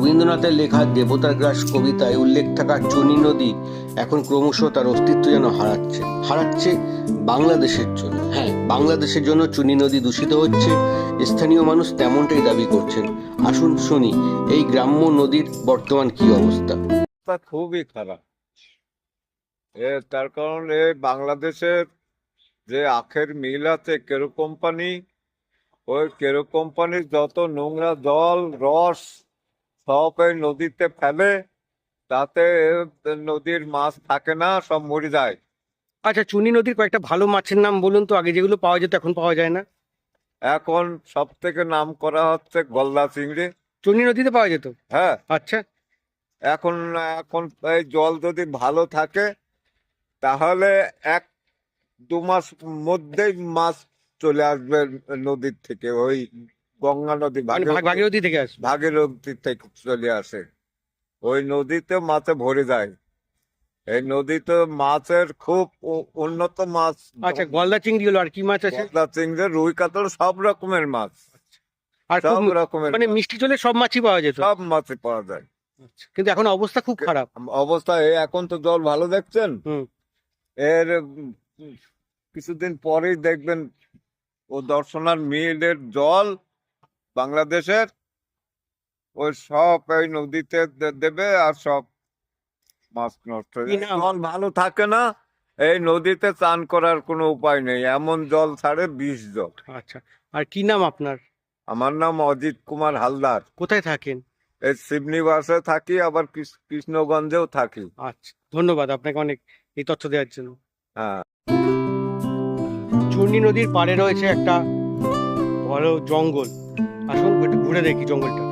রবীন্দ্রনাথের লেখা দেবতার গ্রাস কবিতায় উল্লেখ থাকা চুনি নদী এখন ক্রমশ তার অস্তিত্ব যেন হারাচ্ছে হারাচ্ছে বাংলাদেশের জন্য। হ্যাঁ বাংলাদেশের জন্য চুনি নদী দূষিত হচ্ছে, স্থানীয় মানুষ তেমনটাই দাবি করছেন। আসুন শুনি, এই গ্রাম্য নদীর বর্তমান কি অবস্থা? খুবই খারাপ। তার কারণ এ, বাংলাদেশের যে আখের মিল আছে, কেরো কোম্পানি, ওই কেরো কোম্পানির যত নোংরা জল, রস সব নদীতে ফেলে তাতে নদীর মাছ থাকে না সব মরে যায়। আচ্ছা চুনি নদীর কয়েকটা ভালো মাছের নাম বলুন তো আগে যেগুলো পাওয়া যেত এখন পাওয়া যায় না? এখন সব থেকে নাম করা হচ্ছে গলদা চিংড়ি। চুনি নদীতে পাওয়া যেত? হ্যাঁ। আচ্ছা। এখন এখন এই জল যদি ভালো থাকে তাহলে এক দু মাস মধ্যেই মাছ চলে আসবে নদীর থেকে ওই গঙ্গা নদী মানে ভাগীরথী- থেকে আসবে। ভাগীরথী থেকে চলে আসে। ওই নদীতে মাছে ভরে যায়। এই নদীতে মাছের খুব উন্নত মাছ। আচ্ছা গলদা চিংড়ি হলো আর কি মাছ আছে? গলদা চিংড়ি রুই কাতল সব রকমের মাছ। আর সব রকমের মানে মিষ্টি জলে সব মাছই পাওয়া যেত সব মাছই পাওয়া যায়। আচ্ছা, কিন্তু এখন অবস্থা খুব খারাপ। অবস্থা এই এখন তো জল ভালো দেখছেন? হুম। এর কিছুদিন পরেই দেখবেন ও দর্শনার মিলের জল বাংলাদেশের ওই সব এই নদীতে দেবে আর সব মাছ নষ্ট? জল ভালো থাকে না এই নদীতে চান করার কোনো উপায় নেই এমন জল ছাড়ে বিষ জল। আচ্ছা আর কি নাম আপনার? আমার নাম অজিত কুমার হালদার। কোথায় থাকেন? এই শিবনিবাসে থাকি আবার কৃষ্ণগঞ্জেও থাকি। আচ্ছা ধন্যবাদ আপনাকে অনেক এই তথ্য দেওয়ার জন্য। হ্যাঁ। চূর্ণী নদীর পাড়ে রয়েছে একটা বড় জঙ্গল। আসুন একটু ঘুরে দেখি জঙ্গলটা।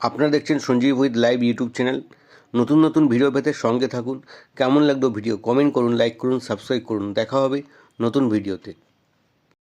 আপনারা দেখছেন Sanjeev with live YouTube channel. নতুন নতুন ভিডিও পেতে সঙ্গে থাকুন। কেমন লাগল ভিডিও, কমেন্ট করুন, লাইক করুন, সাবস্ক্রাইব করুন। দেখা হবে নতুন ভিডিওতে।